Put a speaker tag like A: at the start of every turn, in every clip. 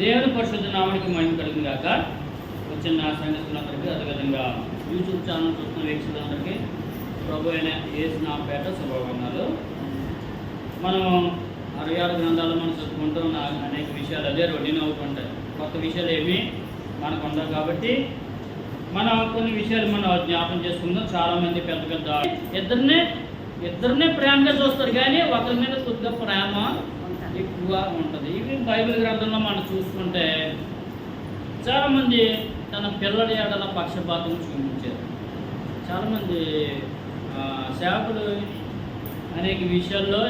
A: దేవుని పరిశుద్ధ నామానికి మహిమ కలిగింది కాక వచ్చిన సంగతులందరికీ అదేవిధంగా యూట్యూబ్ ఛానల్ చూస్తున్న వీక్షకులందరికీ ప్రభు అయిన ఏసునాపేట శుభవందనాలు మనం అరవై ఆరు గ్రంథాలు మనం చదువుకుంటూ ఉన్న అనేక విషయాలు అదే రొటీన్ అవుతుంటాయి. కొత్త విషయాలు ఏమి మనకు ఉండవు కాబట్టి మనం కొన్ని విషయాలు మనం జ్ఞాపం చేసుకుందాం. చాలామంది పెద్ద పెద్ద ఇద్దరినే ఇద్దరినే ప్రేమగా చూస్తారు కానీ ఒకరి మీద కొద్దిగా ప్రేమ ఎక్కువ ఉంటుంది. ఇవి బైబిల్ గ్రంథంలో మనం చూసుకుంటే చాలామంది తన పిల్లల ఏడల పక్షపాతం చూపించారు. చాలామంది ఆ, సేవకులు అనేక విషయాల్లో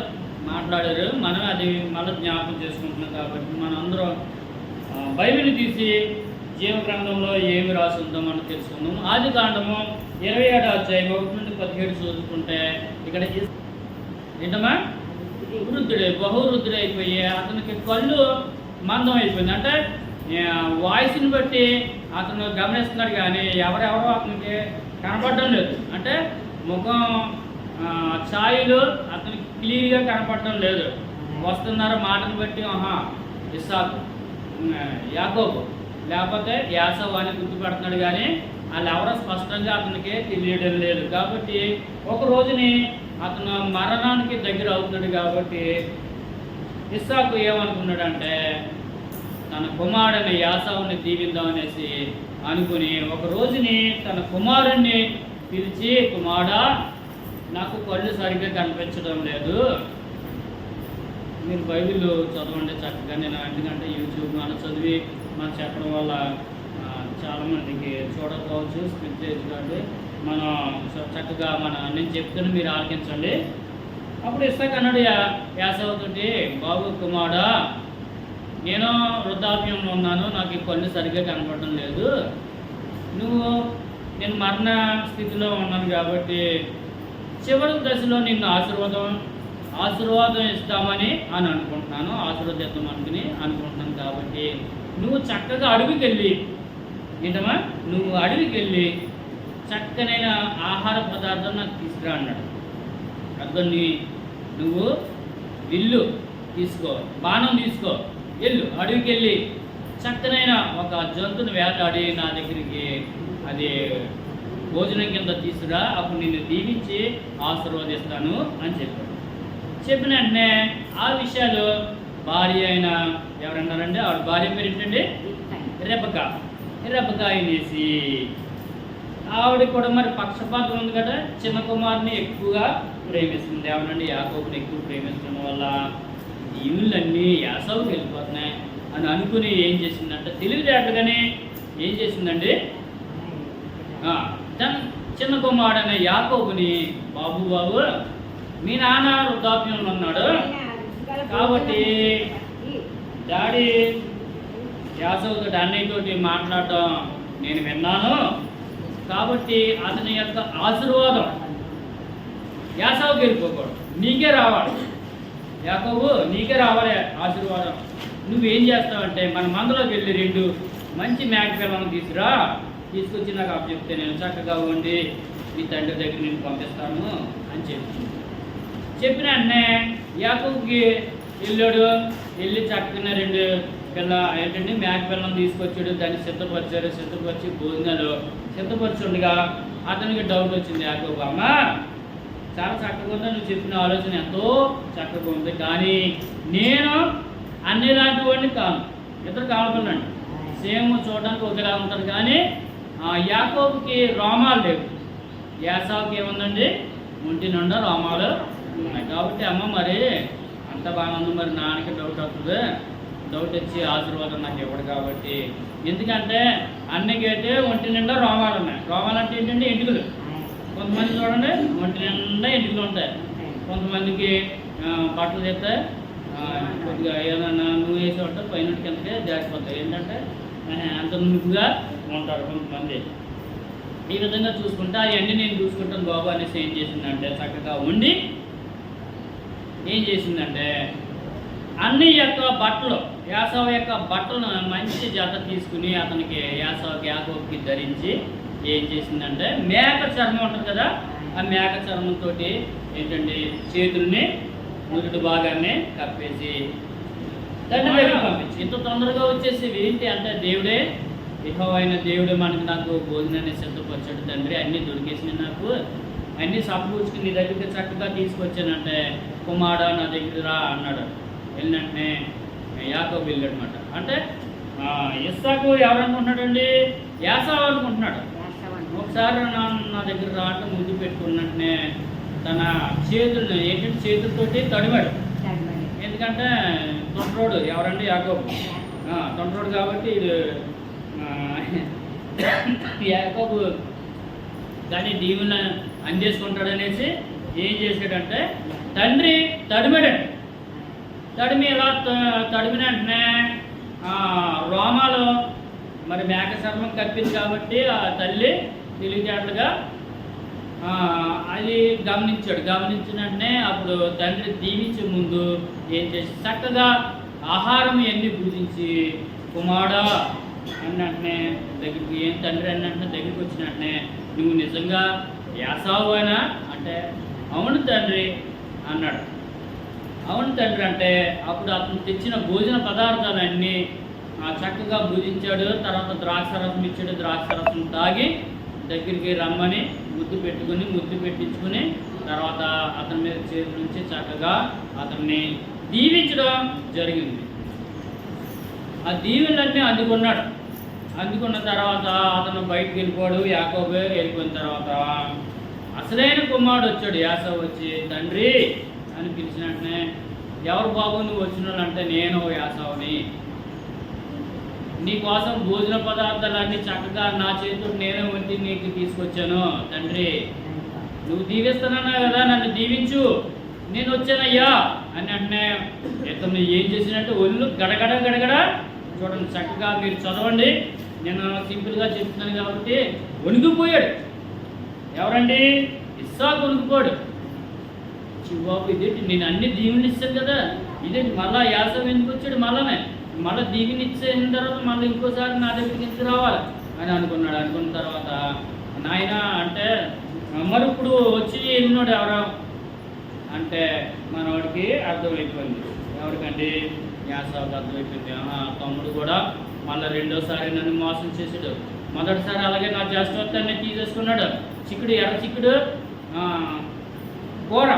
A: మాట్లాడారు. మనం అది మళ్ళీ జ్ఞాపకం చేసుకుంటున్నాం కాబట్టి మనందరం ఆ, బైబిల్ తీసి జీవ గ్రంథంలో ఏమి రాసి ఉందో మనం తెలుసుకుందాం. ఆది కాండము ఇరవై ఏడు అధ్యాయం ఒకటి నుండి పదిహేడు చూసుకుంటే ఇక్కడ ఏంటమ్మా? వృద్ధుడే బహువృద్ధుడు అయిపోయి అతనికి కళ్ళు మందం అయిపోయింది అంటే వాయిస్ని బట్టి అతను గమనిస్తున్నాడు కానీ ఎవరెవరో అతనికి కనపడడం లేదు. అంటే ముఖం ఆ, ఛాయలు అతనికి క్లియర్గా కనపడడం లేదు. వస్తున్నారు మాటను బట్టి ఆహా ఇస్సాకు యాకోబు. లేకపోతే యాసవ్ అని గుర్తుపెడుతున్నాడు కానీ వాళ్ళు ఎవరో స్పష్టంగా అతనికి తెలియడం లేదు. కాబట్టి ఒక రోజుని అతను మరణానికి దగ్గర అవుతున్నాడు కాబట్టి ఇస్సాకు ఏమనుకున్నాడంటే తన కుమారుని యాసవుని దీవిద్దాం అనేసి అనుకుని ఒక రోజుని తన కుమారుణ్ణి పిలిచి కుమారుడా నాకు కళ్ళు సరిగ్గా కనిపించడం లేదు. మీరు బైబిల్ చదవండి చక్కగా. నేను ఎందుకంటే యూట్యూబ్ మన చదివి మనం చెప్పడం వల్ల చాలామందికి చూడకపోవచ్చు. స్క్రిప్ట్ చేసి కాబట్టి మనం చక్కగా మన నేను చెప్తాను మీరు ఆలకించండి. అప్పుడు ఇస్తాక అన్నాడు యా- యాసవతోటి బాబు కుమారుడా నేను వృద్ధాప్యంలో ఉన్నాను నాకు ఈ కళ్ళు సరిగ్గా కనపడడం లేదు. నువ్వు నేను మరణ స్థితిలో ఉన్నాను కాబట్టి చివరి దశలో నిన్ను ఆశీర్వాదం ఆశీర్వాదం ఇస్తామని అని అనుకుంటున్నాను ఆశీర్వదిద్దాం అనుకుని అనుకుంటున్నాను కాబట్టి నువ్వు చక్కగా అడవికి వెళ్ళి ఏంటమ్మా? నువ్వు అడవికి వెళ్ళి చక్కనైన ఆహార పదార్థం నాకు తీసుకురా అన్నాడు. నీ నువ్వు విల్లు తీసుకో బాణం తీసుకో వెళ్ళు అడవికి వెళ్ళి చక్కనైన ఒక జంతువుని వేటాడి నా దగ్గరికి అది భోజనం కింద తీసుకురా అప్పుడు నిన్ను దీవించి ఆశీర్వదిస్తాను అని చెప్పాడు. చెప్పిన వెంటనే ఆ విషయాలు భార్య అయిన ఎవరన్నారంటే ఆవిడ భార్య పేరు ఏంటండి రెబ్బక రెబ్బక అనేసి ఆవిడ కూడా మరి పక్షపాతం ఉంది కదా. చిన్న కుమారుని ఎక్కువగా ప్రేమిస్తుంది. ఆవిడండి యాకోబుని ఎక్కువ ప్రేమించడం వల్ల దీవులన్నీ యాసవుకి వెళ్ళిపోతున్నాయి అని అనుకుని ఏం చేసిందంటే? తెలివితేటలుగానే ఏం చేసిందండి? తన చిన్న కుమారుడైన యాకోబుని బాబు బాబు మీ నాన్న వృద్ధాప్యంలో ఉన్నాడు. కాబట్టి డాడీ యాసవుతో డాన్నయ్యతోటి మాట్లాడటం నేను విన్నాను. కాబట్టి అతని యొక్క ఆశీర్వాదం. యాసవుకి వెళ్ళిపోకూడదు నీకే రావాలి. యాకోబు నీకే రావాలి ఆశీర్వాదం. నువ్వేం చేస్తావంటే మన మందులోకి వెళ్ళి రెండు మంచి మేక పిల్లలను తీసుకురా. తీసుకొచ్చి నాకు అప్పు చెప్తే నేను చక్కగా ఉండి మీ తండ్రి దగ్గర నేను పంపిస్తాను అని చెప్పి చెప్పిన అన్నే యాకోబుకి వెళ్ళాడు. వెళ్ళి చక్కగా రెండు పిల్ల ఏంటంటే మేక పిల్లలను తీసుకొచ్చాడు. దాన్ని సిద్ధపరిచారు. సిద్ధపరిచి భోజనాలు సిద్ధపరచుండగా అతనికి డౌట్ వచ్చింది. యాకోబు అమ్మ చాలా చక్కగా ఉందా నువ్వు చెప్పిన ఆలోచన ఎంతో చక్కగా ఉంది. కానీ నేను అన్ని లాంటి వాడిని కాను. ఇద్దరు కావాలండి సేమ్ చూడడానికి ఒకేలా ఉంటారు కానీ యాకోబుకి రోమాలు లేవు. యాసావుకి ఏముందండి? ఒంటి నిండా రోమాలు ఉన్నాయి. కాబట్టి అమ్మ మరి అంత బాగుంది మరి నాన్నకి డౌట్ అవుతుంది. డౌట్ వచ్చి ఆశీర్వాదం నాకు ఇవ్వడు కాబట్టి. ఎందుకంటే అన్నికైతే ఒంటి నిండా రోమాలు ఉన్నాయి. రోమాలు అంటే ఏంటంటే ఎంటుకలు. కొంతమంది చూడండి ఒంటి నిండా ఎంటుకలు ఉంటాయి. కొంతమందికి బట్టలు చెప్తే కొద్దిగా ఏదైనా నువ్వు వేసి ఉంటే పైన కిందకే జారిపోతాయి. ఏంటంటే అంత నువ్వుగా ఉంటారు కొంతమంది. ఈ విధంగా చూసుకుంటే అవన్నీ నేను చూసుకుంటాను బాబు అనేసి ఏం చేసిందంటే చక్కగా ఉండి ఏం చేసిందంటే అన్ని యొక్క బట్టలు యాసవ యొక్క బట్టలను మంచి జత తీసుకుని అతనికి యాసవకి యాకోబుకి ధరించి ఏం చేసిందంటే మేక చర్మం ఉంటుంది కదా ఆ మేక చర్మంతో ఏంటంటే చేతుల్ని నుదుటి భాగాన్ని కప్పేసి తండ్రి దగ్గరికి పంపించి ఇంత తొందరగా వచ్చేసి ఏంటి అంటే దేవుడే ఇహో అయిన దేవుడే మనకి నాకు భోజనాన్ని సిద్ధపరిచాడు తండ్రి అన్నీ దొరికేసినాయి నాకు. అన్నీ సమకూర్చుకుని నీ దగ్గరికి చక్కగా తీసుకొచ్చానంటే కుమారుడు నా దగ్గర రా అన్నాడు. వెళ్ళినట్నే యాకోబు వెళ్ళాడు అనమాట అంటే ఇస్సాకు ఎవరనుకుంటున్నాడండి యాసావు అనుకుంటున్నాడు. ఒకసారి నా నా దగ్గర రాట ముద్దు పెట్టుకున్నట్టునే తన చేతులు ఏంటంటే చేతులతోటి తడిమాడు. ఎందుకంటే తొండ్రోడు ఎవరండి? యాకోబు. ఆ, తొండ్రోడు కాబట్టి యాకోబు కానీ దీవున అందేసుకుంటాడు అనేసి ఏం చేశాడంటే తండ్రి తడిమాడండి. తడిమి ఎలా త- తడిమిన వెంటనే రోమాలు మరి మేక చర్మం కప్పింది కాబట్టి ఆ తల్లి తెలివితేటలుగా అది గమనించాడు. గమనించిన వెంటనే అప్పుడు తండ్రి దీవించే ముందు ఏం చేసి చక్కగా ఆహారం ఎన్ని పూజించి కుమారుడా అన్నంటనే దగ్గరికి ఏం తండ్రి అన్నంటే దగ్గరికి వచ్చిన వెంటనే నువ్వు నిజంగా యాసావు అయినా? అంటే అవును తండ్రి అన్నాడు. అవును తండ్రి అంటే అప్పుడు అతను తెచ్చిన భోజన పదార్థాలన్నీ చక్కగా భుజించాడు తర్వాత ద్రాక్ష రసం ఇచ్చాడు ద్రాక్ష రసం తాగి దగ్గరికి రమ్మని ముద్దు పెట్టుకుని ముద్దు పెట్టించుకుని తర్వాత అతని మీద చేతి నుంచి చక్కగా అతన్ని దీవించడం జరిగింది. ఆ దీవెనలన్నీ అందుకున్నాడు. అందుకున్న తర్వాత అతను బయటకు వెళ్ళిపోడు యాకోబే వెళ్ళిపోయిన తర్వాత అసలైన కుమారుడు వచ్చాడు. యాసవ్ వచ్చి తండ్రి అని పిలిచిన వెంటనే ఎవరు బాబు నువ్వు వచ్చిన అంటే నేను యాసవుని. నీకోసం భోజన పదార్థాలన్నీ చక్కగా నా చేతులు నేనే వండి నీకు తీసుకొచ్చాను. తండ్రి నువ్వు దీవిస్తానన్నా కదా? నన్ను దీవించు. నేను వచ్చానయ్యా. అని అంటే ఇతను ఏం చేసినట్టు ఒళ్ళు గడగడ గడగడ చూడండి చక్కగా మీరు చదవండి. నేను సింపుల్గా చెప్తున్నాను కాబట్టి వణికిపోయాడు. ఎవరండి? ఇస్సాకు వణికిపోయాడు. బాబు ఇదేంటి నేను అన్ని దీవుని ఇస్తాను కదా. ఇదేంటి మళ్ళా యాసం ఎందుకు వచ్చాడు? మళ్ళానే మళ్ళీ దీవిని ఇచ్చేసిన తర్వాత మళ్ళీ ఇంకోసారి నా దగ్గరికి ఎందుకు రావాలి? అని అనుకున్నాడు. అనుకున్న తర్వాత నాయన అంటే మరి ఇప్పుడు వచ్చి ఎన్నోడు ఎవరో? అంటే మనవాడికి అర్థమైపోయింది. ఎవరికంటే యాసవకి అర్థమైపోయింది. తమ్ముడు కూడా మళ్ళీ రెండోసారి నన్ను మోసం చేసాడు మొదటిసారి అలాగే నా జ్యేష్ఠత్వాన్ని తీసేసుకున్నాడు. చిక్కుడు ఎర్ర చిక్కుడు కూర.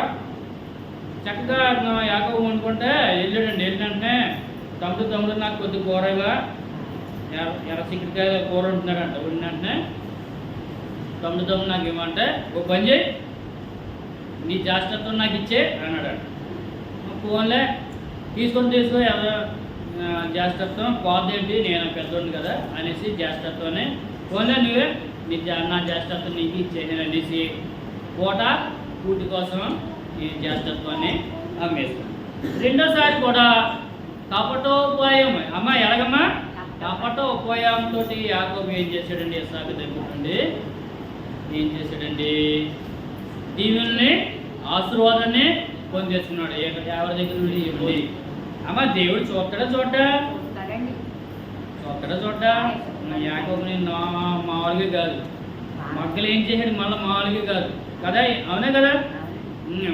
A: చక్కగా నా వండుకుంటే వెళ్ళాడండి వెళ్ళినంటే తమ్ముడు తమ్ముడు నాకు కొద్ది కూర ఇవ్వ ఎర్ర ఎర్ర చిక్కుడుకాయ కూర ఉంటున్నాడంట ఉండంటే తమ్ముడు తమ్ముడు నాకు ఇవ్వమంటే ఓ పని చేయి నీ జాస్టత్వం నాకు ఇచ్చే అన్నాడంట. ఫోన్లే తీసుకొని తీసుకో ఎవరు జాస్టత్వం ఏంటి నేను పెద్దోడిని కదా అనేసి జాస్టత్వాన్ని ఫోన్లే నువ్వే నీ జా- నా జాస్టత్వం నీకు ఇచ్చేసాను అనేసి పూట కూటి కోసం ఈ జాస్టత్వాన్ని అమ్మేస్తాను రెండోసారి కూడా కపటోపాయం అమ్మ ఎలాగమ్మా? కపటోపాయంతో యాకోబు ఏం చేశాడండి? ఇసాకు దగ్గరుండి ఏం చేశాడండి? దీవుల్ని ఆశీర్వాదాన్ని పొందేసుకున్నాడు. ఏ- ఎవరి దగ్గర నుండి? ఇవ్వండి అమ్మ దేవుడు చూస్తాడా చూడ్డా? చూస్తాడా చూడ్డా? యాకోబుని మామూలుగా కాదు. మొక్కలు ఏం చేశాడు? మళ్ళీ మామూలుగా కాదు. కదా? అవునే కదా?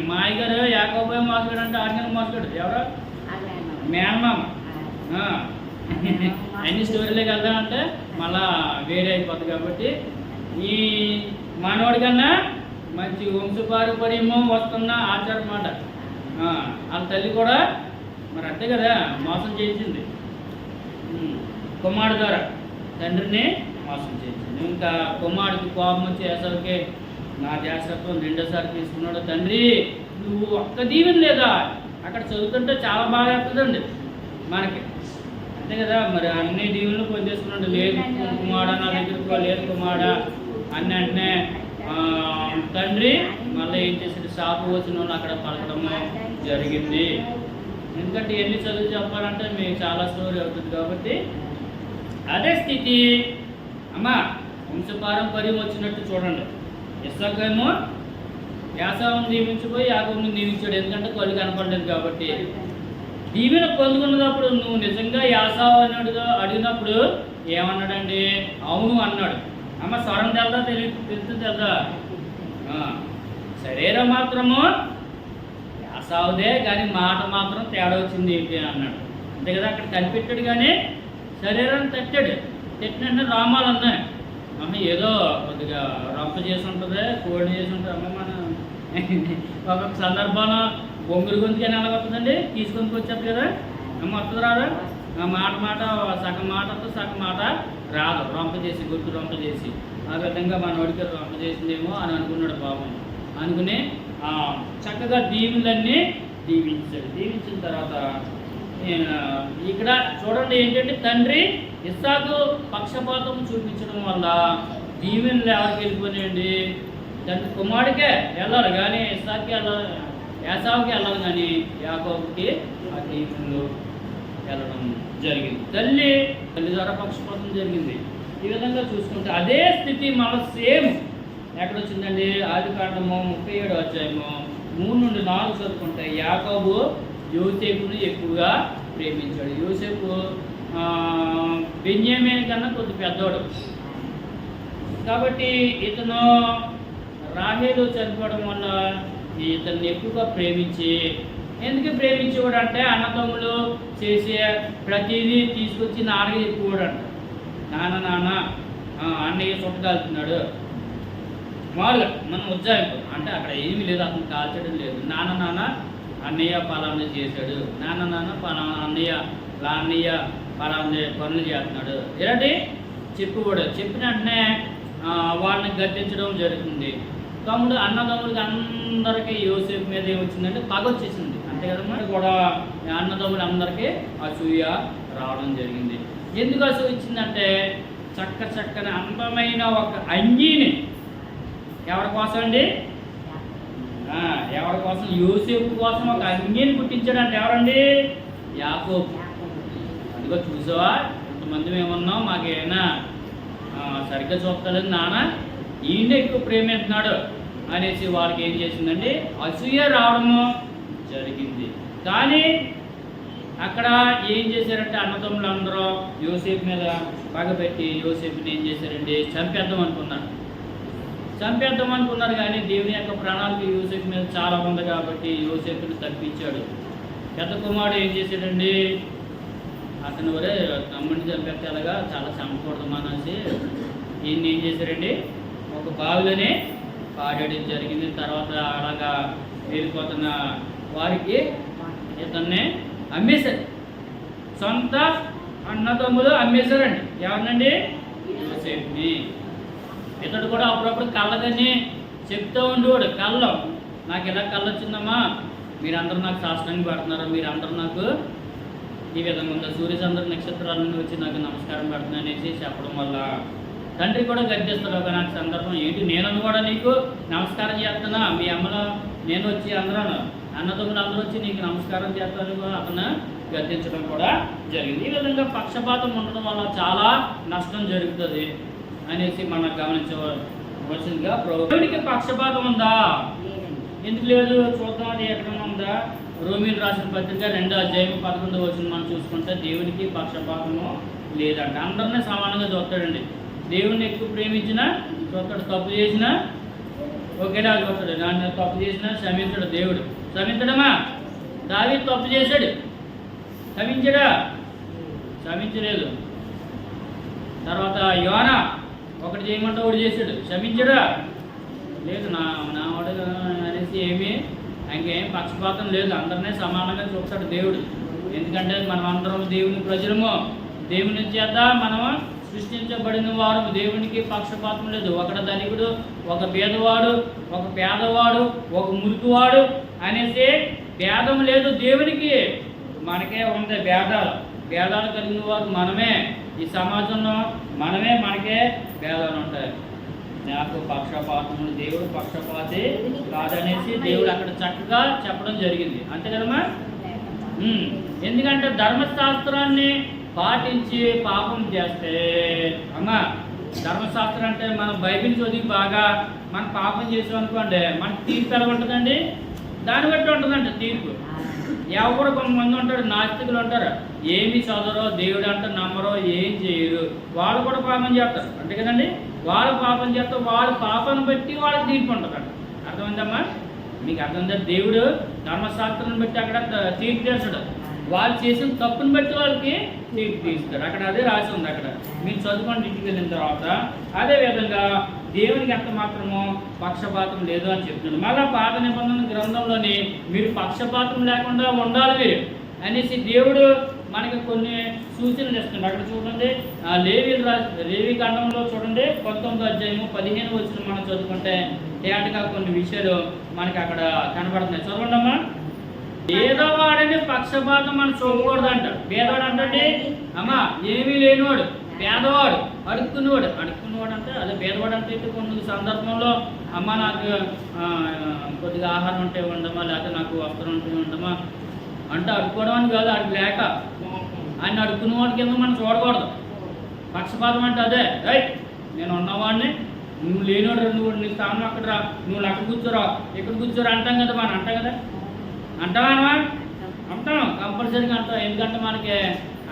A: మా అయ్యగారు యాకోబోయే మోసగాడు అంటే ఆర్గన్ మోసగాడు ఎవరు? మేనమామ. అన్ని స్టోరీలోకి వెళ్దామంటే మళ్ళా వేరే అయిపోతుంది కాబట్టి. ఈ మనవాడి కన్నా మంచి వంశపారంపర్యము వస్తున్న ఆచారం మాట. వాళ్ళ తల్లి కూడా మరి అంతే కదా మోసం చేసింది. కుమారుడు ద్వారా తండ్రిని మోసం చేసింది. ఇంకా కుమారుడికి కోపం వచ్చి వేసరికి నా జాగ్రత్తం రెండోసారి తీసుకున్నాడు. తండ్రి నువ్వు ఒక్క దీవెన లేదా? అక్కడ చదువుతుంటే చాలా బాగా అవుతుందండి మనకి అంతే కదా మరి అన్ని దీవులను పొందేసుకున్నాడు. లేదు కుమారా నా దగ్గరకు లేదు కుమారా అన్ని అంటే తండ్రి మళ్ళీ ఏం చేసాడు షాపు వచ్చిన వాళ్ళు అక్కడ పలకడము జరిగింది. ఎందుకంటే ఎన్ని చదువు చెప్పాలంటే మీకు చాలా స్టోరీ అవుతుంది కాబట్టి. అదే స్థితి. అమ్మా వంశపారంపర్యం వచ్చినట్టు చూడండి. ఇస్సాకేమో యాసావుని దీవించిపోయి యాకోబుని దీవించాడు. ఎందుకంటే కళ్ళు కనపడలేదు కాబట్టి. దీవెన పొందుకున్నప్పుడు నువ్వు నిజంగా యాసావు అన్నాడు అడిగినప్పుడు ఏమన్నాడండి? అవును అన్నాడు. అమ్మ స్వరం తెల్దా? తెలియ తెలుసు తెల్దా? ఆ, శరీరం మాత్రము యాసావుదే కానీ మాట మాత్రం తేడా వచ్చింది ఏంటి అన్నాడు. అంతే కదా అక్కడ కనిపెట్టాడు కానీ శరీరాన్ని తట్టాడు. తట్టిన రామాలు ఉన్నాయి. అమ్మ ఏదో కొద్దిగా రంప చేసి ఉంటుంది కోడి చేసి ఉంటుంది అమ్మ మన ఒక్కొక్క సందర్భంలో బొంగురు గొంతుకని ఎలా వస్తుందండి తీసుకొని వచ్చారు కదా. అమ్మ వస్తుంది రాదా? ఆ మాట మాట సగం మాట వస్తుంది సగం మాట రాదు. రొంప చేసి గుర్తు రొంప చేసి. ఆ విధంగా మన వాడికి రొంప చేసిందేమో అని అనుకున్నాడు పాపం అనుకుని చక్కగా దీవులన్నీ దీవించాడు దీవించిన తర్వాత ఇక్కడ చూడండి ఏంటంటే తండ్రి ఇస్సాకు పక్షపాతం చూపించడం వల్ల దీవెనలు ఎవరికి వెళ్ళిపోయాయండి తండ్రి కుమారుడికే వెళ్ళాలి కానీ ఇస్సాకి వెళ్ళాలి యాసావుకి వెళ్ళాలి కానీ యాకోబుకి ఆ దీవెనలు వెళ్ళడం జరిగింది. తల్లి తల్లి ద్వారా పక్షపాతం జరిగింది. ఈ విధంగా చూసుకుంటే అదే స్థితి మన సేమ్ ఎక్కడ వచ్చిందండి ఆది కాండము ముప్పై ఏడు అధ్యాయము మూడు నుండి నాలుగు చదువుకుంటే యాకోబు యోసేపును ఎక్కువగా ప్రేమించాడు. యోసేపు ఆ, కన్నా కొద్ది పెద్దోడు. కాబట్టి ఇతను రాహేలు చనిపోవడం వల్ల ఇతన్ని ఎక్కువగా ప్రేమించి ఎందుకు ప్రేమించేవాడు అంటే అన్నదమ్ములు చేసే ప్రతిదీ తీసుకొచ్చి నాన్నకి చెప్పుకోడు అంట నాన్న నాన్న ఆ, అన్నయ్య చుట్టకాలుతున్నాడు మామూలుగా మనం ఉజ్జాయింపు అంటే అక్కడ ఏమీ లేదు అతను కాల్చడం లేదు. నాన్న నాన్న అన్నయ్య పలానా చేశాడు. నాన్న నాన్న పలానా అన్నయ్య లా అన్నయ్య పలానా పనులు చేస్తున్నాడు. ఇలాంటి చెప్పుకోడు. చెప్పిన వెంటనే వాళ్ళని గద్దించడం జరుగుతుంది. తమ్ముడు అన్నదమ్ములకి అందరికీ యోసేపు మీద ఏమొచ్చిందంటే పగ వచ్చేసింది. అంతే కదమ్మా? కూడా అన్నదమ్ములు అందరికీ అసూయ రావడం జరిగింది. ఎందుకు అసూయ వచ్చిందంటే చక్క చక్కని అందమైన ఒక అంగీని ఎవరి కోసం అండి ఎవరి కోసం? యూసేపు కోసం ఒక అంగీని పుట్టించాడంటే ఎవరండి? యాకోబు. అందుకో చూసావా? ఇంతమంది మేమున్నాం మాకేమైనా సరిగ్గా చూస్తలేదు నాన్న ఈయన ఎక్కువ ప్రేమిస్తున్నాడు అనేసి వాళ్ళకి ఏం చేసిందండి? అసూయ రావడము జరిగింది. కానీ అక్కడ ఏం చేశారంటే అన్నదమ్ములు అందరూ యోసేపు మీద పగబెట్టి యోసేపుని ఏం చేశారండి? చంపేద్దాం అనుకున్నాడు చంపేద్దాం అనుకున్నారు కానీ దేవుని యొక్క ప్రణాళిక యూసెఫ్ మీద చాలా ఉంది కాబట్టి యూసెఫ్ని తప్పించాడు. పెద్ద కుమారుడు ఏం చేశాడండి? అతను వరే తమ్ముడిని చంపేస్తే ఎలాగా? చాలా చంపకూడదు అనేసి ఈయన ఏం చేశారండి ఒక బావిలోనే పాడేయడం జరిగింది. తర్వాత అలాగా వెళ్ళిపోతున్న వారికి ఇతన్ని అమ్మేశారు. సొంత అన్నదమ్ములు అమ్మేశారండి. ఎవరినండి? యోసేఫ్ని ఇతడు కూడా అప్పుడప్పుడు కళ్ళదని చెప్తూ ఉండేవాడు. కళ్ళం. నాకు ఇలా కళ్ళు వచ్చిందమ్మా మీరందరూ నాకు శాస్త్రాన్ని పెడుతున్నారు. మీరందరూ నాకు ఈ విధంగా ఉందా? సూర్యచంద్ర నక్షత్రాలను వచ్చి నాకు నమస్కారం పెడుతున్నా అనేసి చెప్పడం వల్ల తండ్రి కూడా గర్జిస్తాడు ఒక నాకు సందర్భం ఏంటి? నేను కూడా నీకు నమస్కారం చేస్తున్నా. మీ అమ్మలో నేను వచ్చి అందరూ అన్నదమ్ములు అందరూ వచ్చి నీకు నమస్కారం చేస్తాను అతను గద్దించడం కూడా జరిగింది. ఈ విధంగా పక్షపాతం ఉండడం వల్ల చాలా నష్టం జరుగుతుంది. అనేసి మనం గమనించవలసిందిగా దేవుడికి పక్షపాతం ఉందా? ఎందుకు లేదు? చూద్దాం అది ఎక్కడ ఉందా? రోమిన్ రాసిన పత్రిక రెండో అధ్యాయం పదకొండు వచ్చిన మనం చూసుకుంటే దేవునికి పక్షపాతము లేదంట. అందరినీ సమానంగా చూస్తాడండి. దేవుడిని ఎక్కువ ప్రేమించినా చూస్తాడు. తప్పు చేసినా ఒకేలా చూస్తాడు. దాన్ని తప్పు చేసినా క్షమించడు దేవుడు. క్షమించడమా? దావి తప్పు చేశాడు. క్షమించడా? క్షమించలేదు. తర్వాత యోనా ఒకటి చేయమంటే ఒకటి చేశాడు. క్షమించడా? లేదు నా నా వాడు అనేసి ఏమీ ఇంకేం పక్షపాతం లేదు. అందరినీ సమానంగా చూస్తాడు దేవుడు. ఎందుకంటే మనం అందరం దేవుని ప్రజలము. దేవుని చేత మనం సృష్టించబడిన వారు. దేవునికి పక్షపాతం లేదు. ఒకడు ధనికుడు ఒక పేదవాడు ఒక పేదవాడు ఒక మురికివాడు అనేసి భేదం లేదు దేవునికి. మనకే ఉంది భేదాలు. భేదాలు కలిగిన వారు మనమే. ఈ సమాజంలో మనమే మనకే భేదాలు ఉంటాయి. నాకు పక్షపాతములు దేవుడు పక్షపాతి కాదనేసి దేవుడు అక్కడ చక్కగా చెప్పడం జరిగింది. అంతే కదమ్మా? ఎందుకంటే ధర్మశాస్త్రాన్ని పాటించి పాపం చేస్తే అమ్మా ధర్మశాస్త్రం అంటే మనం బైబిల్ చదివి బాగా మనం పాపం చేసాం అనుకోండి మన తీర్పు ఎలా ఉంటుందండి? దాన్ని బట్టి ఉంటుందండి తీర్పు. ఎవరు కొంతమంది ఉంటారు నాస్తికులు ఉంటారు. ఏమి చదవరో దేవుడు అంటే నమ్మరో ఏం చేయరు. వాళ్ళు కూడా పాపం చేస్తారు. అంతే కదండి? వాళ్ళు పాపం చేస్తారు వాళ్ళ పాపాన్ని బట్టి వాళ్ళకి తీర్పు ఉంటుంది అర్థమైందమ్మా? మీకు అర్థమైందా? దేవుడు ధర్మశాస్త్రాన్ని బట్టి అక్కడ తీర్పు చేస్తాడు. వాళ్ళు చేసిన తప్పుని బట్టి వాళ్ళకి తీర్పు తీస్తారు అక్కడ అదే రాసి ఉంది అక్కడ. మీరు చదువుకోండి ఇంటికి వెళ్ళిన తర్వాత. అదే విధంగా దేవునికి ఎంత మాత్రమో పక్షపాతం లేదు అని చెప్తున్నాడు. మళ్ళీ పాత నిబంధన గ్రంథంలోని మీరు పక్షపాతం లేకుండా ఉండాలి మీరు అనేసి దేవుడు మనకి కొన్ని సూచనలు ఇస్తుంది అక్కడ చూడండి ఆ లేవి రా లేవి కాండంలో చూడండి పంతొమ్మిది అధ్యాయము పదిహేను వచ్చిన మనం చదువుకుంటే తేటగా కొన్ని విషయాలు మనకి అక్కడ కనబడుతున్నాయి. చదవండి అమ్మా. పేదవాడని పక్షపాతం మనం చూడకూడదు చూడకూడదంట పేదవాడు అంటే అమ్మా ఏమీ లేనివాడు పేదవాడు అడుక్కునేవాడు అడుక్కునేవాడు అంటే అదే పేదవాడు అంటే అయితే కొన్ని సందర్భంలో అమ్మ నాకు కొద్దిగా ఆహారం ఉంటే ఉండమా లేకపోతే నాకు వస్త్రం ఉంటే ఉండమా అంటే అడుక్కోవడం అని కాదు అడిగి లేక ఆయన అడుక్కునేవాడి కింద మనం చూడకూడదు. పక్షపాతం అంటే అదే రైట్ నేను ఉన్నవాడిని నువ్వు లేనివాడు నువ్వు నీ స్థానం అక్కడ రా నువ్వు అక్కడ కూర్చోరా ఇక్కడ కూర్చోరా అంటాం కదా మనం అంటాం కదా? అంటావా అంటాం కంపల్సరీగా అంటాం ఎందుకంటే మనకి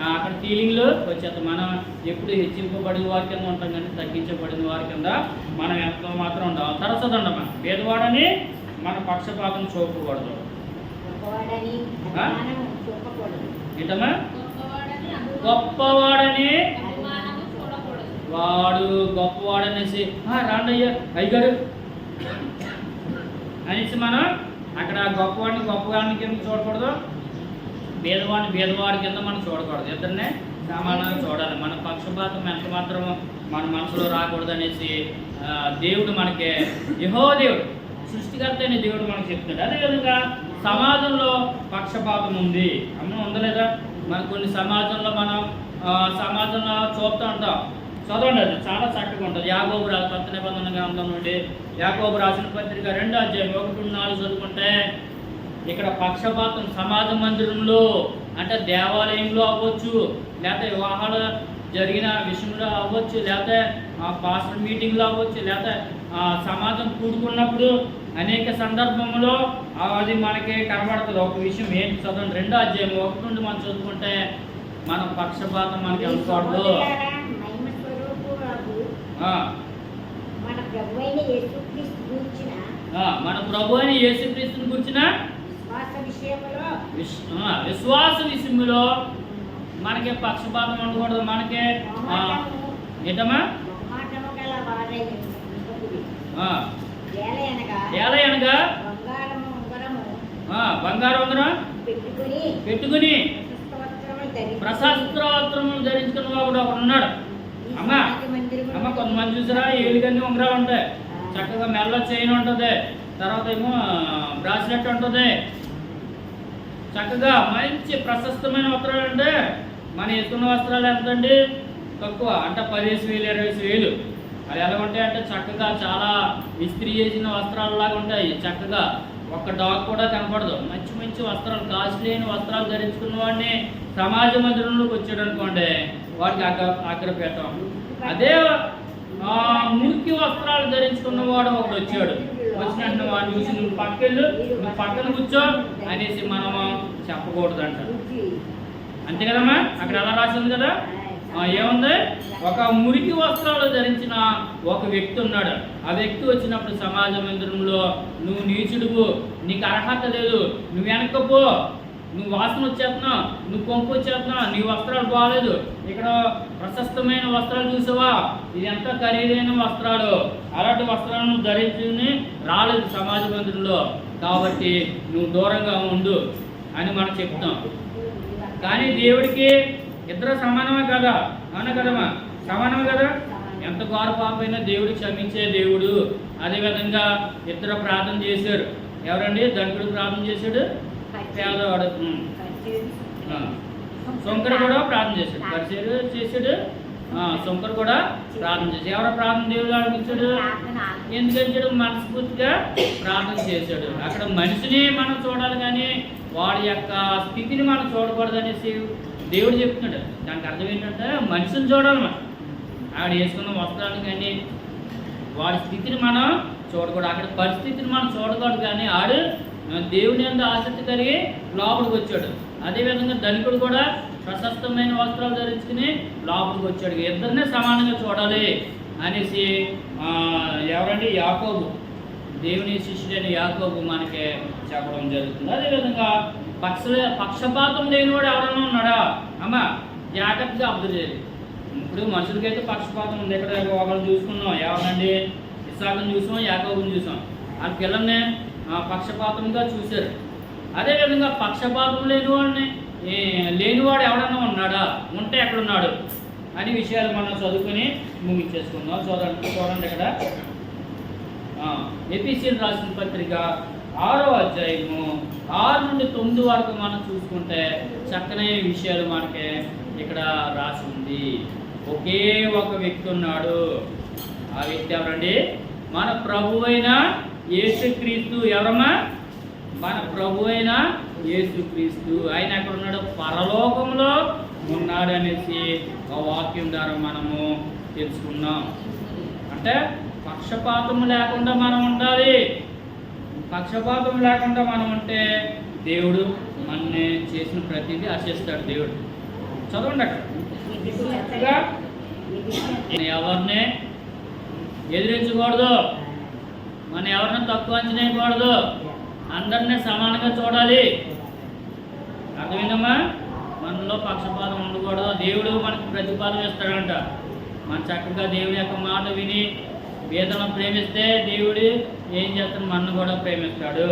A: అక్కడ ఫీలింగ్లు వచ్చేస్తాం. మనం ఎప్పుడు హెచ్చింపబడిన వారి కింద ఉంటాం కానీ తగ్గించబడిన వారి కింద మనం ఎంత మాత్రం ఉండాలి. తర్వాత ఉండమా పేదవాడని మన పక్షపాతం చూపకూడదు. ఏంటమ్మా?
B: గొప్పవాడని
A: వాడు గొప్పవాడనేసి "ఆ, రాండి అయ్యా అయ్యగారు. అనేసి మనం అక్కడ గొప్పవాడిని గొప్పవాడిని కింద చూడకూడదు. భేదవాడిని భేదవాడి కింద మనం చూడకూడదు. ఇద్దరినే సమానంగా చూడాలి. మన పక్షపాతం ఎంత మాత్రం మన మనసులో రాకూడదు అనేసి దేవుడు మనకి యహో దేవుడు సృష్టికర్త అయిన దేవుడు మనకు చెప్తున్నాడు. అదేవిధంగా సమాజంలో పక్షపాతం ఉంది. అమ్మ ఉందా లేదా? మన కొన్ని సమాజంలో మనం సమాజంలో చూపుతూ ఉంటాం. చదవండి అది. చాలా చక్కగా ఉంటుంది. యాగోబు రాజు కొత్త నిబంధన గ్రంథం నుండి యాగోబు రాసిన పత్రిక రెండో అధ్యాయం ఒకటి నాలుగు చదువుకుంటే ఇక్కడ పక్షపాతం సమాజ మందిరంలో అంటే దేవాలయంలో అవ్వచ్చు లేకపోతే వివాహాలు జరిగిన విషయంలో అవ్వచ్చు లేకపోతే పాస్టర్ మీటింగ్లో అవ్వచ్చు లేకపోతే ఆ, సమాజం కూడుకున్నప్పుడు అనేక సందర్భంలో అది మనకి కనబడుతుంది. ఒక విషయం ఏంటి చదవండి? రెండో అధ్యాయం ఒకటి నుండి మనం చదువుకుంటే మనం పక్షపాతం మనకి అనుకోవద్దు
C: మన ప్రభు అయిన
A: యేసుక్రీస్తుని గురించిన
C: విశ్వాస విషయంలో
A: మనకి పక్షపాతం ఉండకూడదు మనకి ఏంటమ్మా?
C: ఏలయనగా
A: బంగారు ఉంగరం?
C: పెట్టుకుని
A: ప్రశాస్త్రవస్త్రములు ధరించుకున్న వాడు ఒకడు ఉన్నాడు. అమ్మా అమ్మ కొంతమంది చూసారా? ఏలుగన్ని ఉంగరాలు ఉంటాయి చక్కగా మెల్ల చైన్ ఉంటుంది. తర్వాత ఏమో బ్రాస్లెట్ ఉంటుంది. చక్కగా మంచి ప్రశస్తమైన వస్త్రాలు అంటే మన ఎత్తున్న వస్త్రాలు ఎంతండి? తక్కువ. అంటే పదిహేను వేలు ఇరవై వేలు. అది ఎలా ఉంటాయి అంటే చక్కగా చాలా ఇస్త్రీ చేసిన వస్త్రాలు లాగా ఉంటాయి. చక్కగా ఒక్క డాగ్ కూడా కనపడదు. మంచి మంచి వస్త్రాలు కాస్ట్లీ అయిన వస్త్రాలు ధరించుకున్న వాడిని సమాజ మందిరంలోకి వచ్చాడు అనుకోండి వాడికి అగ్ర అదే మురికి వస్త్రాలు ధరించుకున్న వాడు ఒకడు వచ్చాడు. వచ్చినట్టు వాడిని చూసి నువ్వు పక్కకెళ్ళు నువ్వు పక్కన కూర్చో అనేసి మనం చెప్పకూడదు అంట
C: రుచి.
A: అంతే కదమ్మా? అక్కడ ఎలా రాసింది కదా? ఏముంది? ఒక మురికి వస్త్రాలు ధరించిన ఒక వ్యక్తి ఉన్నాడు. ఆ వ్యక్తి వచ్చినప్పుడు సమాజ మందిరంలో నువ్వు నీచుడువు నీకు అర్హత లేదు నువ్వు వెనక్కపో నువ్వు వాసన వచ్చేస్తున్నావు నువ్వు కొంపు వచ్చేస్తున్నావు నీ వస్త్రాలు బాగాలేదు ఇక్కడ ప్రశస్తమైన వస్త్రాలు చూసావా? ఇది ఎంత ఖరీదైన వస్త్రాలు. అలాంటి వస్త్రాలను ధరించుని రాలేదు సమాజ మందిరంలో. కాబట్టి నువ్వు దూరంగా ఉండు. అని మనం చెప్తాం. కానీ దేవుడికి ఇద్దరు సమానమే కదా? అవునా కదమ్మా? సమానమే కదా? ఎంత ఘోర పాపైనా దేవుడు క్షమించే దేవుడు. అదేవిధంగా ఇద్దరు ప్రార్థన చేశారు. ఎవరండి? దంకుడు ప్రార్థన చేశాడు? పేదవాడు. శంకర్ కూడా ప్రార్థన చేశాడు. పరిచయం చేశాడు. ఆ, శంకర్ కూడా ప్రార్థన చేశాడు. ఎవరు ప్రార్థన దేవుడు ఆడిపించాడు ఎందుకంటే మనస్ఫూర్తిగా ప్రార్థన చేశాడు. అక్కడ మనిషిని మనం చూడాలి కానీ వాడి యొక్క స్థితిని మనం చూడకూడదు అనేసి దేవుడు చెప్తున్నాడు. దానికి అర్థం ఏంటంటే మనిషిని చూడాలి మనం. ఆవిడ వేసుకున్న వస్త్రాలు కానీ వాడి స్థితిని మనం చూడకూడదు. అక్కడ పరిస్థితిని మనం చూడకూడదు కానీ ఆడు దేవుని ఎంత ఆసక్తి కలిగి లోపలికి వచ్చాడు. అదేవిధంగా ధనికుడు కూడా ప్రశస్తమైన వస్త్రాలు ధరించుకుని లోపలికి వచ్చాడు. ఇద్దరినే సమానంగా చూడాలి అనేసి ఎవరంటే ఎవరండి? యాకోబు. దేవుని శిష్యుడైన యాకోబు మనకి చెప్పడం జరుగుతుంది. అదేవిధంగా పక్ష పక్షపాతం లేనివాడు ఎవరైనా ఉన్నాడా? అమ్మా జాగ్రత్తగా అబ్జర్వ్ చేయాలి. ఇప్పుడు మనుషులకైతే పక్షపాతం ఉంది. ఇక్కడ ఒకరు చూసుకున్నాం. ఎవరండి ఇసాకుని చూసాం యాకోబుని చూసాం. వాళ్ళ పిల్లల్ని పక్షపాతంగా చూశారు. అదేవిధంగా పక్షపాతం లేనివాడిని వాడిని లేనివాడు ఎవడన్నా ఉన్నాడా? ఉంటే ఎక్కడున్నాడు? అనే విషయాలు మనం చదువుకొని ముగించేసుకుందాం. చూడండి చూడండి ఇక్కడ. ఏపీసీ రాసిన పత్రిక ఆరో అధ్యాయము ఆరు నుండి తొమ్మిది వరకు మనం చూసుకుంటే చక్కనైన విషయాలు మనకి ఇక్కడ రాసి ఉంది. ఒకే ఒక వ్యక్తి ఉన్నాడు. ఆ వ్యక్తి ఎవరండి? మన ప్రభు అయిన యేసుక్రీస్తు ఎవరమ్మా? మన ప్రభు అయిన యేసుక్రీస్తు. ఆయన ఎక్కడ ఉన్నాడు? పరలోకంలో ఉన్నాడు అనేసి ఆ వాక్యం ద్వారా మనము తెలుసుకున్నాం. అంటే పక్షపాతం లేకుండా మనం ఉండాలి. పక్షపాతం లేకుండా మనం ఉంటే దేవుడు మనని చేసిన ప్రతిదీ ఆశిస్తాడు దేవుడు. చదవండి అక్కడ. ఎవరిని ఎదిరించకూడదు. మనం ఎవరిని తక్కువ అంచనా వేయకూడదు అందరినీ సమానంగా చూడాలి. అర్థమైందమ్మా? మనలో పక్షపాతం ఉండకూడదు. దేవుడు మనకు ప్రతిఫలం ఇస్తాడంట. మన చక్కగా దేవుడి యొక్క మాట విని వేదనను ప్రేమిస్తే దేవుడు ఏం చేస్తాడు? మనను కూడా ప్రేమిస్తాడు.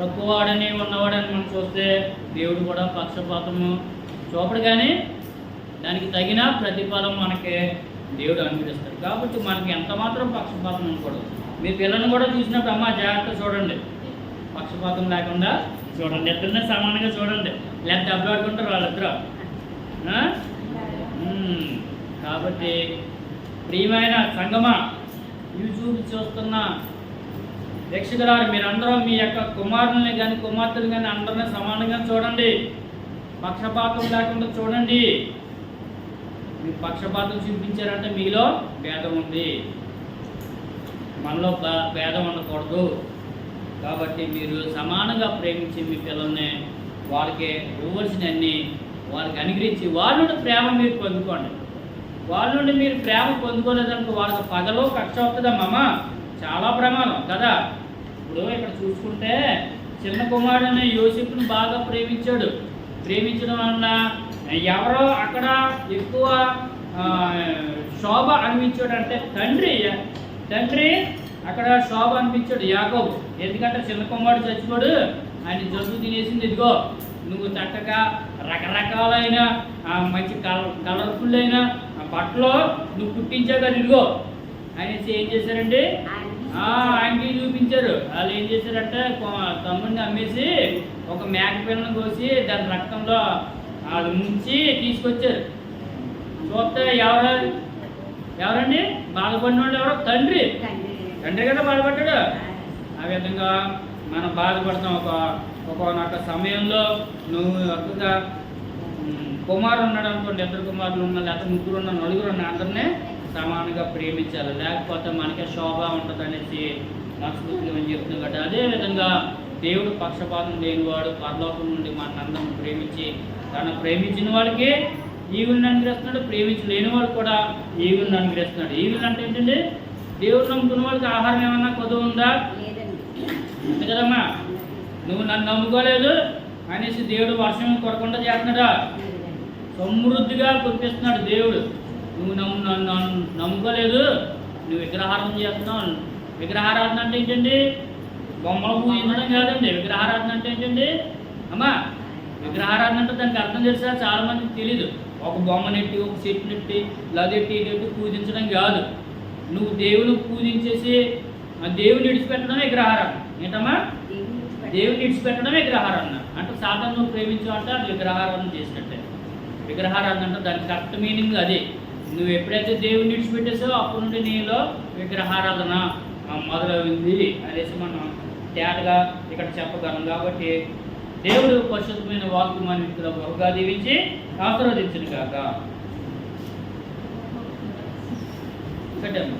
A: తక్కువవాడని ఉన్నవాడని మనం చూస్తే దేవుడు కూడా పక్షపాతము చూపడు కానీ దానికి తగిన ప్రతిఫలం మనకి దేవుడు అనుగ్రహిస్తాడు. కాబట్టి మనకి ఎంత మాత్రం పక్షపాతం ఉండకూడదు. మీ పిల్లల్ని కూడా చూసినప్పుడు అమ్మ జాగ్రత్త చూడండి. పక్షపాతం లేకుండా చూడండి. ఇద్దరిని సమానంగా చూడండి. లేకపోతే దెబ్బలాడుకుంటారు వాళ్ళిద్దరు. కాబట్టి ప్రియమైన సంగమ యూట్యూబ్ చూస్తున్న ప్రేక్షకులారు మీరందరూ మీ యొక్క కుమారుల్ని కానీ కుమార్తెలు కానీ అందరినీ సమానంగా చూడండి. పక్షపాతం లేకుండా చూడండి. మీరు పక్షపాతం చూపించారంటే మీలో భేదం ఉంది. మనలో భేదం ఉండకూడదు. కాబట్టి మీరు సమానంగా ప్రేమించి మీ పిల్లల్ని వాళ్ళకి ఇవ్వాల్సినన్ని వారికి అనుగ్రహించి వాళ్ళ నుండి ప్రేమ మీరు పొందుకోండి. వాళ్ళ నుండి మీరు ప్రేమ పొందుకోలేదనుకో వాళ్ళకి పగలో కక్ష అవుతుందమ్మా చాలా ప్రమాదం. కదా ఇప్పుడు ఇక్కడ చూసుకుంటే చిన్న కుమారుడైన యోసిపుని బాగా ప్రేమించాడు. ప్రేమించడం వలన ఎవరో అక్కడ ఎక్కువ శోభ అనిపించాడు అంటే తండ్రి తండ్రి అక్కడ శోభ అనిపించాడు యాకోబు. ఎందుకంటే చిన్న కుమారుడు చచ్చిపోడు. ఆయన జబ్బు తినేసింది ఇదిగో నువ్వు చక్కగా రకరకాలైన మంచి కలర్ కలర్ఫుల్ అయిన బట్టలు నువ్వు కుట్టించావు కదా ఇదిగో అనేసి ఏం చేశారండి ఆ, ఆయనకి చూపించారు. వాళ్ళు ఏం చేశారంటే తమ్ముడిని అమ్మేసి ఒక మేక పిల్లని కోసి దాని రక్తంలో వాళ్ళు ముంచి తీసుకొచ్చారు. చూస్తే ఎవరు? ఎవరండి? బాధపడిన వాళ్ళు ఎవరో? తండ్రి. తండ్రి కదా బాధపడ్డాడు. ఆ విధంగా మనం బాధపడతాం ఒక ఒకనొక సమయంలో నువ్వు ఉమ్, కుమారుడు ఉన్నాడు అనుకోండి ఇద్దరు కుమారులు ఉన్న లేకపోతే ముగ్గురు ఉన్న నలుగురు ఉన్న అందరినీ సమానంగా ప్రేమించాలి. లేకపోతే మనకే శోభ ఉంటుంది అనేసి మనస్ఫూర్తిగా అని చెప్తున్నాం కదా అదే విధంగా దేవుడు పక్షపాతం లేనివాడు పరలోకం నుండి మనందరం ప్రేమించి తను ప్రేమించిన వాళ్ళకి ఈవులను అనుగ్రహిస్తున్నాడు ప్రేమించలేని వాడు కూడా ఈవులను అనుగ్రహిస్తున్నాడు. ఈవులు అంటే ఏంటండి? దేవుడు నమ్ముకున్న వాళ్ళకి ఆహారం ఏమన్నా కొద్దు ఉందా కదమ్మా. నువ్వు నన్ను నమ్ముకోలేదు అనేసి దేవుడు వర్షం కొరకుండా చేస్తున్నాడా? సమృద్ధిగా కురిపిస్తున్నాడు దేవుడు. నువ్వు నమ్ము నన్ను నమ్ముకోలేదు. నువ్వు విగ్రహారాధన చేస్తున్నావు. విగ్రహారాధన అంటే ఏంటండి? బొమ్మలు పూజించడం కాదండి. విగ్రహారాధన అంటే ఏంటండి? అమ్మా విగ్రహారాధన అంటే దానికి అర్థం తెలుసా? చాలా మందికి తెలీదు. ఒక బొమ్మ నెట్టి ఒక చెట్టు నెట్టి లదెట్టి ఇదెట్టి పూజించడం కాదు. నువ్వు దేవుని పూజించేసి ఆ దేవుని విడిచిపెట్టడమే విగ్రహారాధన. ఏంటమ్మా? దేవుని విడిచిపెట్టడమే విగ్రహారాధన. అంటే సాధారణ నువ్వు ప్రేమించు అంటే అది విగ్రహారాధన చేసినట్టే. విగ్రహారాధన అంటే దాని కరెక్ట్ మీనింగ్ అదే. నువ్వు ఎప్పుడైతే దేవుని విడిచిపెట్టేసావో అప్పుడు నుండి నీలో విగ్రహారాధన ఆ, మొదలైంది అనేసి మనం తేటగా ఇక్కడ చెప్పగలం. కాబట్టి దేవుడు పరిశుద్ధమైన వాక్యం మన ఇక్కడ బహుగా దీవించి ఆశీర్వదించను కాక పెట్టమ్మా